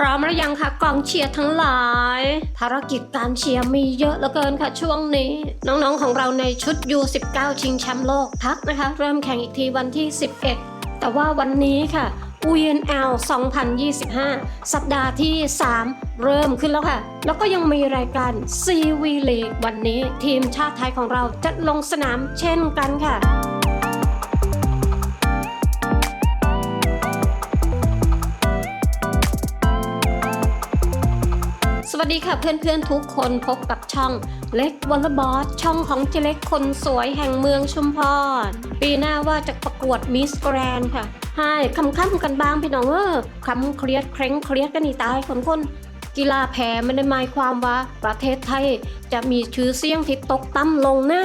พร้อมหรือยังคะกองเชียร์ทั้งหลาย ภารกิจการเชียร์มีเยอะเหลือเกินค่ะช่วงนี้ น้องๆของเราในชุด U19 ชิงแชมป์โลกพักนะคะ เริ่มแข่งอีกทีวันที่ 11 แต่ว่าวันนี้ค่ะ UNL 2025 สัปดาห์ที่ 3 เริ่มขึ้นแล้วค่ะ แล้วก็ยังมีรายการ CV League วันนี้ทีมชาติไทยของเราจะลงสนามเช่นกันค่ะ สวัสดีค่ะเพื่อนๆทุกคนพบกับช่องเล็กวอลเลย์บอสช่องของเจเล็กคนสวยแห่งเมืองชุมพร ปีหน้าว่าจะประกวดมิสแกรนค่ะใช่คำค้ำกันบ้างพี่น้องเออคำเครียดเคร่งเครียดกันนี่ตายคนคนกีฬาแพ้ไม่ได้หมายความว่าประเทศไทยจะมีชื่อเสียงที่ตกต่ำลงหน้า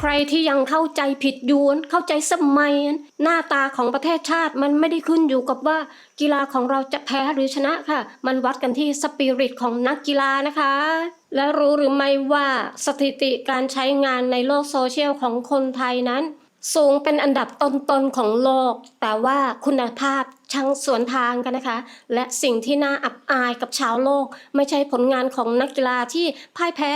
ใครที่ยังเข้าใจผิดยูนเข้าใจสมัยหน้าตาของประเทศชาติมันไม่ได้ขึ้นอยู่กับว่ากีฬาของเราจะแพ้หรือชนะค่ะ มันวัดกันที่สปิริตของนักกีฬานะคะและรู้หรือไม่ว่าสถิติการใช้งานในโลกโซเชียลของคนไทยนั้น สูงเป็นอันดับต้นๆของโลก แต่ว่าคุณภาพช่างสวนทางกันนะคะ และสิ่งที่น่าอับอายกับชาวโลก ไม่ใช่ผลงานของนักกีฬาที่พ่ายแพ้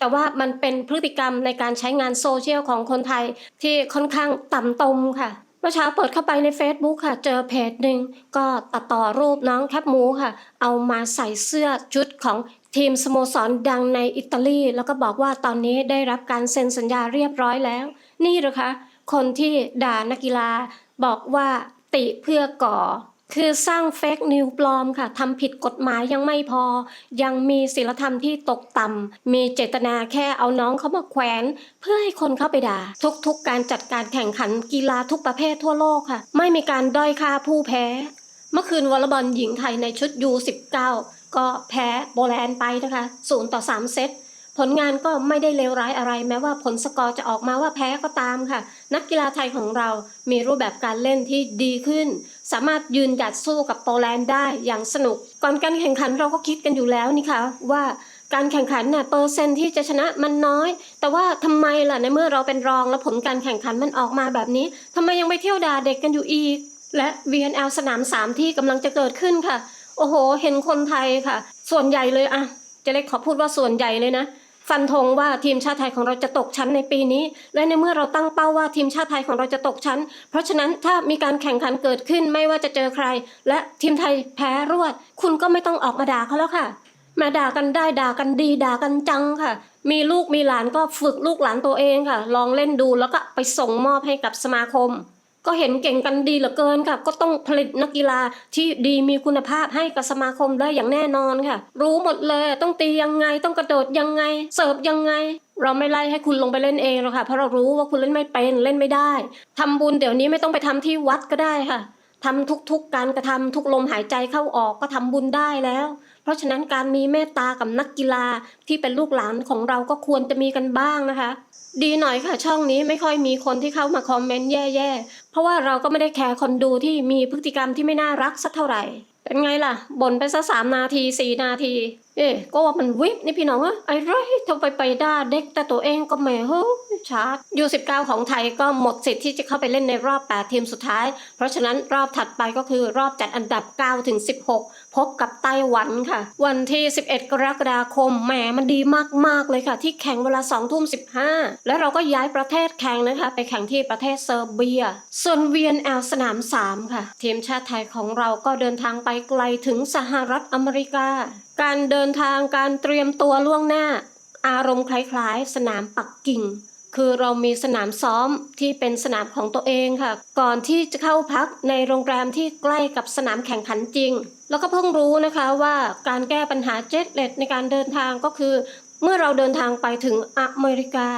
แต่ว่ามันเป็นพฤติกรรมในการใช้งานโซเชียลของคนไทยที่ค่อนข้างต่ำตมค่ะเมื่อเช้าเปิดเข้าไปใน Facebook ค่ะ เจอเพจหนึ่งก็ตัดต่อรูปน้องแคปหมูค่ะ เอามาใส่เสื้อชุดของทีมสโมสรดังในอิตาลี แล้วก็บอกว่าตอนนี้ได้รับการเซ็นสัญญาเรียบร้อยแล้ว นี่หรอคะ คนที่ด่านักกีฬาบอกว่าติเพื่อก่อ คือสร้างเฟกนิวปลอมค่ะทำผิดกฎหมายยังไม่พอ ยังมีศีลธรรมที่ตกต่ำมีเจตนาแค่เอาน้องเขามาแขวน เพื่อให้คนเข้าไปด่า ทุกๆการจัดการแข่งขันกีฬาทุกประเภททั่วโลกค่ะ ไม่มีการด้อยค่าผู้แพ้ เมื่อคืนวอลเลย์บอลหญิงไทยในชุด U19 ก็แพ้โปแลนด์ไปนะคะ0ต่อ 3 เซตผลงานก็ไม่ได้เลวร้ายอะไร แม้ว่าผลสกอร์จะออกมาว่าแพ้ก็ตามค่ะ นักกีฬาไทยของเรามีรูปแบบการเล่นที่ดีขึ้น สามารถยืนหยัดสู้กับโปแลนด์ได้อย่างสนุก ก่อนการแข่งขันเราก็คิดกันอยู่แล้วนี่ค่ะว่าการแข่งขันน่ะเปอร์เซ็นต์ที่จะชนะมันน้อย แต่ว่าทำไมล่ะในเมื่อเราเป็นรองแล้วผลการแข่งขันมันออกมาแบบนี้ทำไมยังไปเที่ยวด่าเด็กกันอยู่อีก และ VNL สนามสามที่กำลังจะเกิดขึ้นค่ะ โอ้โห เห็นคนไทยค่ะ ส่วนใหญ่เลยอะเจะเล็กขอพูดว่าส่วนใหญ่เลยนะ ฟันธงว่าทีมชาติไทยของเราจะตกชั้นในปีนี้ และในเมื่อเราตั้งเป้าว่าทีมชาติไทยของเราจะตกชั้น เพราะฉะนั้นถ้ามีการแข่งขันเกิดขึ้นไม่ว่าจะเจอใคร และทีมไทยแพ้รวด คุณก็ไม่ต้องออกมาด่าเขาแล้วค่ะ มาด่ากันได้ด่ากันดีด่ากันจังค่ะ มีลูกมีหลานก็ฝึกลูกหลานตัวเองค่ะ ลองเล่นดูแล้วก็ไปส่งมอบให้กับสมาคม ก็เห็นเก่งกันดีเหลือเกินค่ะ ก็ต้องผลิตนักกีฬาที่ดีมีคุณภาพให้กับสมาคมได้อย่างแน่นอนค่ะ รู้หมดเลยต้องตียังไงต้องกระโดดยังไง เสิร์ฟยังไง เราไม่ไล่ให้คุณลงไปเล่นเองหรอกค่ะเพราะเรารู้ว่าคุณเล่นไม่เป็นเล่นไม่ได้ทำบุญเดี๋ยวนี้ไม่ต้องไปทำที่วัดก็ได้ค่ะทำทุกๆการกระทำทุกลมหายใจเข้าออกก็ทำบุญได้แล้ว เพราะฉะนั้นการมีเมตตากับนักกีฬาที่เป็นลูกหลานของเราก็ควรจะมีกันบ้างนะคะ ดีหน่อยค่ะ ช่องนี้ไม่ค่อยมีคนที่เข้ามาคอมเมนต์แย่ๆ เพราะว่าเราก็ไม่ได้แคร์คนดูที่มีพฤติกรรมที่ไม่น่ารักสักเท่าไหร่ เป็นไงล่ะบ่นไปสักสามนาทีสี่นาทีเอ๊ก็ว่ามันวิบนี่พี่น้องอะไอ้ไรทำไปไปได่าเด็กแต่ตัวเองก็แหม่เฮ้ยชาร์จยูสิบเก้าของไทยก็หมดสิทธิ์ที่จะเข้าไปเล่นในรอบ 8 ทีมสุดท้าย เพราะฉะนั้นรอบถัดไปก็คือรอบจัดอันดับ 9 ถึง 16 พบกับไต้หวันค่ะ วันที่ 11 กรกฎาคมแหมมันดีมาก ๆ เลยค่ะ ที่แข่งเวลา2ทุ่ม15 แล้วเราก็ย้ายประเทศแข่งนะคะ ไปแข่งที่ประเทศเซอร์เบีย ส่วน VNL สนาม 3 ค่ะ ทีมชาติไทยของเราก็เดินทางไปไกลถึงสหรัฐอเมริกา การเดินทางการเตรียมตัวล่วงหน้า อารมณ์คล้ายๆ สนามปักกิ่ง คือเรามีสนามซ้อมที่เป็นสนามของตัวเองค่ะ ก่อนที่จะเข้าพักในโรงแรมที่ใกล้กับสนามแข่งขันจริง แล้วก็เพิ่งรู้นะคะว่าการแก้ปัญหาเจ็ตเลดในการเดินทางก็คือ เมื่อเราเดินทางไปถึงอเมริกา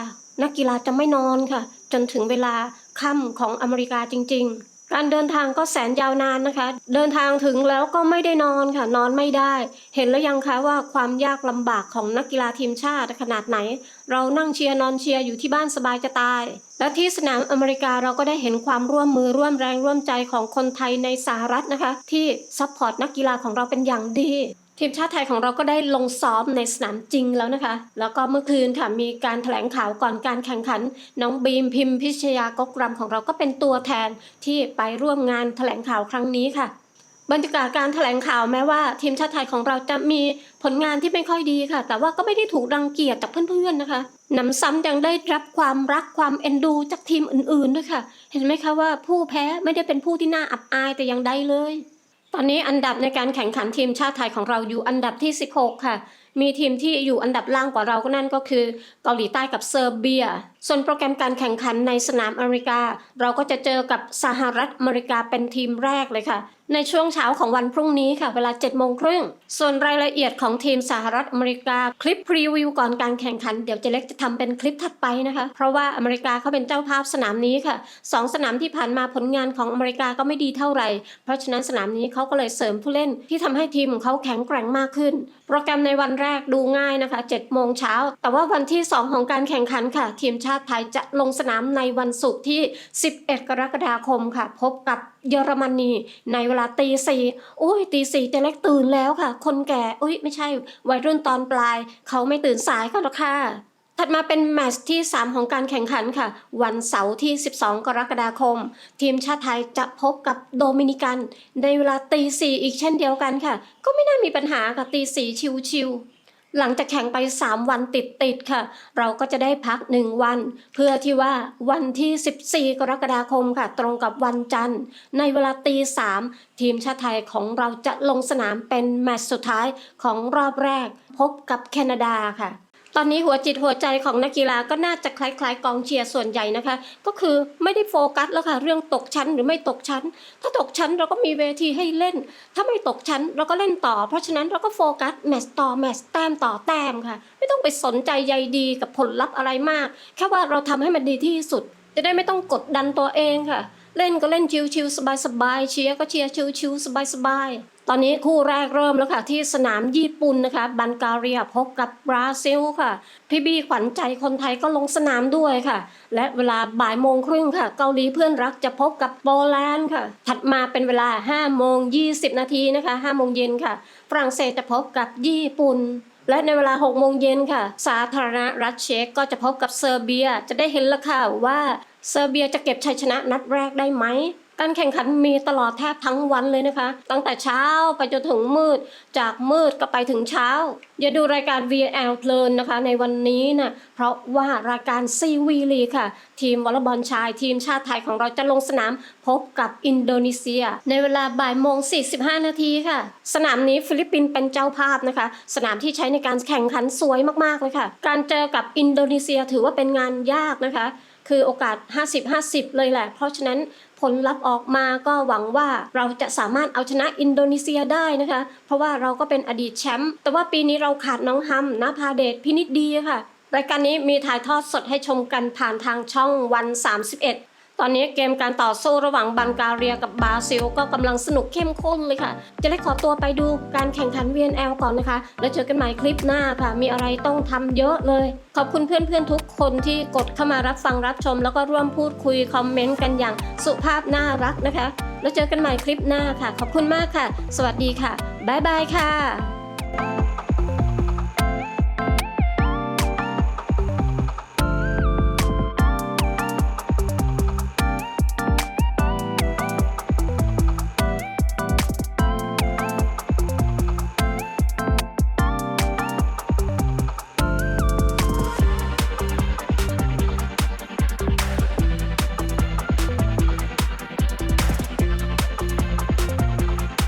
นักกีฬาจะไม่นอนค่ะ จนถึงเวลาค่ำของอเมริกาจริง ๆ การเดินทางก็แสนยาวนานนะคะ เดินทางถึงแล้วก็ไม่ได้นอนค่ะ นอนไม่ได้ เห็นแล้วยังคะว่าความยากลำบากของนักกีฬาทีมชาติขนาดไหน เรานั่งเชียร์นอนเชียร์อยู่ที่บ้านสบายจะตาย และที่สนามอเมริกาเราก็ได้เห็นความร่วมมือร่วมแรงร่วมใจของคนไทยในสหรัฐนะคะ ที่ซัพพอร์ตนักกีฬาของเราเป็นอย่างดี ทีมชาติไทยของเราก็ได้ลงซ้อมในสนามจริงแล้วนะคะ แล้วก็เมื่อคืนค่ะมีการแถลงข่าวก่อนการแข่งขัน น้องบีมพิมพิชยากกรำของเราก็เป็นตัวแทนที่ไปร่วมงานแถลงข่าวครั้งนี้ค่ะ บรรยากาศการแถลงข่าวแม้ว่า ทีมชาติไทยของเราจะมีผลงานที่ไม่ค่อยดีค่ะ แต่ว่าก็ไม่ได้ถูกรังเกียจจากเพื่อนๆนะคะหนำซ้ำยังได้รับความรักความเอ็นดูจากทีมอื่นๆด้วยค่ะ เห็นไหมคะว่าผู้แพ้ไม่ได้เป็นผู้ที่น่าอับอายแต่อย่างใดเลย ตอนนี้อันดับในการแข่งขันทีมชาติไทยของเราอยู่อันดับที่ 16 ค่ะ มีทีมที่อยู่อันดับล่างกว่าเราก็นั่นก็คือ เกาหลีใต้กับเซอร์เบีย ส่วนโปรแกรมการแข่งขันในสนามอเมริกา เราก็จะเจอกับสหรัฐอเมริกาเป็นทีมแรกเลยค่ะ ในช่วงเช้าของวันพรุ่งนี้ค่ะเวลา7โมงครึ่ง ส่วนรายละเอียดของทีมสหรัฐอเมริกา คลิปพรีวิวก่อนการแข่งขัน เดี๋ยวเจเล็กจะทำเป็นคลิปถัดไปนะคะ เพราะว่าอเมริกาเขาเป็นเจ้าภาพสนามนี้ค่ะสองสนามที่ผ่านมาผลงานของอเมริกาก็ไม่ดีเท่าไหร่ เพราะฉะนั้นสนามนี้เขาก็เลยเสริมผู้เล่นที่ทำให้ทีมของเขาแข็งแกร่งมากขึ้น โปรแกรมในวันแรกดูง่ายนะคะ7โมงเช้า แต่ว่าวันที่ 2 ของการแข่งขันค่ะ ทีมชาติไทยจะลงสนามในวันศุกร์ที่ 11 กรกฎาคมค่ะ พบกับ เยอรมนีในเวลาตีสี่โอ้ยตีสี่เจเล็กตื่นแล้วค่ะ คนแก่อุ้ยไม่ใช่วัยรุ่นตอนปลาย เขาไม่ตื่นสายกันหรอกค่ะถัดมาเป็นแมตช์ที่ 3 ของการแข่งขันค่ะ วันเสาร์ที่ 12 กรกฎาคม ทีมชาติไทยจะพบกับโดมินิกัน ในเวลาตีสี่อีกเช่นเดียวกันค่ะ ก็ไม่น่ามีปัญหากับตีสี่ชิวๆ หลังจากแข่งไป 3 วันติดๆค่ะ เราก็จะได้พัก 1 วัน เพื่อที่ว่าวันที่ 14 กรกฎาคมค่ะ ตรงกับวันจันทร์ ในเวลาตีสามทีมชาติไทยของเราจะลงสนามเป็นแมตช์สุดท้ายของรอบแรก พบกับแคนาดาค่ะ ตอนนี้หัวจิตหัวใจของนักกีฬาก็น่าจะคล้ายๆ กองเชียร์ส่วนใหญ่นะคะ ก็คือไม่ได้โฟกัสแล้วค่ะเรื่องตกชั้นหรือไม่ตกชั้น ถ้าตกชั้นเราก็มีเวทีให้เล่น ถ้าไม่ตกชั้นเราก็เล่นต่อ เพราะฉะนั้นเราก็โฟกัสแมตช์ต่อแมตช์แต้มต่อแต้มค่ะ ไม่ต้องไปสนใจใยดีกับผลลัพธ์อะไรมาก แค่ว่าเราทำให้มันดีที่สุด จะได้ไม่ต้องกดดันตัวเองค่ะ เล่นก็เล่นชิวๆสบายๆเชียร์ก็เชียร์ชิวๆสบายๆ ตอนนี้คู่แรกเริ่มแล้วค่ะ ที่สนามญี่ปุ่นนะคะบันการียพบกับบราซิลค่ะ พี่บีขวัญใจคนไทยก็ลงสนามด้วยค่ะ และเวลาบ่ายโมงครึ่งค่ะ เกาหลีเพื่อนรักจะพบกับโปแลนด์ค่ะ ถัดมาเป็นเวลา5โมง20 นาทีนะคะ5โมงเย็นค่ะ ฝรั่งเศสจะพบกับญี่ปุ่นและในเวลา 6 โมงเย็นค่ะ สาธารณรัฐเช็กก็จะพบกับเซอร์เบีย จะได้เห็นแล้วค่ะว่าเซอร์เบียจะเก็บชัยชนะนัดแรกได้ไหมการแข่งขันมีตลอดแทบทั้งวันเลยนะคะ ตั้งแต่เช้าไปจนถึงมืด จากมืดก็ไปถึงเช้า อย่าดูรายการ VL เพลินนะคะ ในวันนี้นะเพราะว่ารายการซีวีลีค่ะ ทีมวอลเลย์บอลชาย ทีมชาติไทยของเราจะลงสนามพบกับอินโดนีเซีย ในเวลาบ่ายโมง 45 นาทีค่ะ สนามนี้ฟิลิปปินส์เป็นเจ้าภาพนะคะ สนามที่ใช้ในการแข่งขันสวยมากๆเลยค่ะ การเจอกับอินโดนีเซียถือว่าเป็นงานยากนะคะ คือโอกาส 50-50 เลยแหละ เพราะฉะนั้นผลลัพธ์ออกมาก็หวังว่าเราจะสามารถเอาชนะอินโดนีเซียได้นะคะ เพราะว่าเราก็เป็นอดีตแชมป์แต่ว่าปีนี้เราขาดน้องฮัมนภาเดชพินิดดีค่ะรายการนี้มีถ่ายทอดสดให้ชมกันผ่านทางช่องวัน 31 ตอนนี้เกมการต่อสู้ระหว่างบังการียกับบราซิล ก็กำลังสนุกเข้มข้นเลยค่ะ จะได้ขอตัวไปดูการแข่งขัน VNL ก่อนนะคะ แล้วเจอกันใหม่คลิปหน้าค่ะ มีอะไรต้องทำเยอะเลย ขอบคุณเพื่อนๆทุกคนที่กดเข้ามารับฟังรับชม แล้วก็ร่วมพูดคุยคอมเมนต์กันอย่างสุภาพน่ารักนะคะ แล้วเจอกันใหม่คลิปหน้าค่ะ ขอบคุณมากค่ะ สวัสดีค่ะบ๊ายบายค่ะ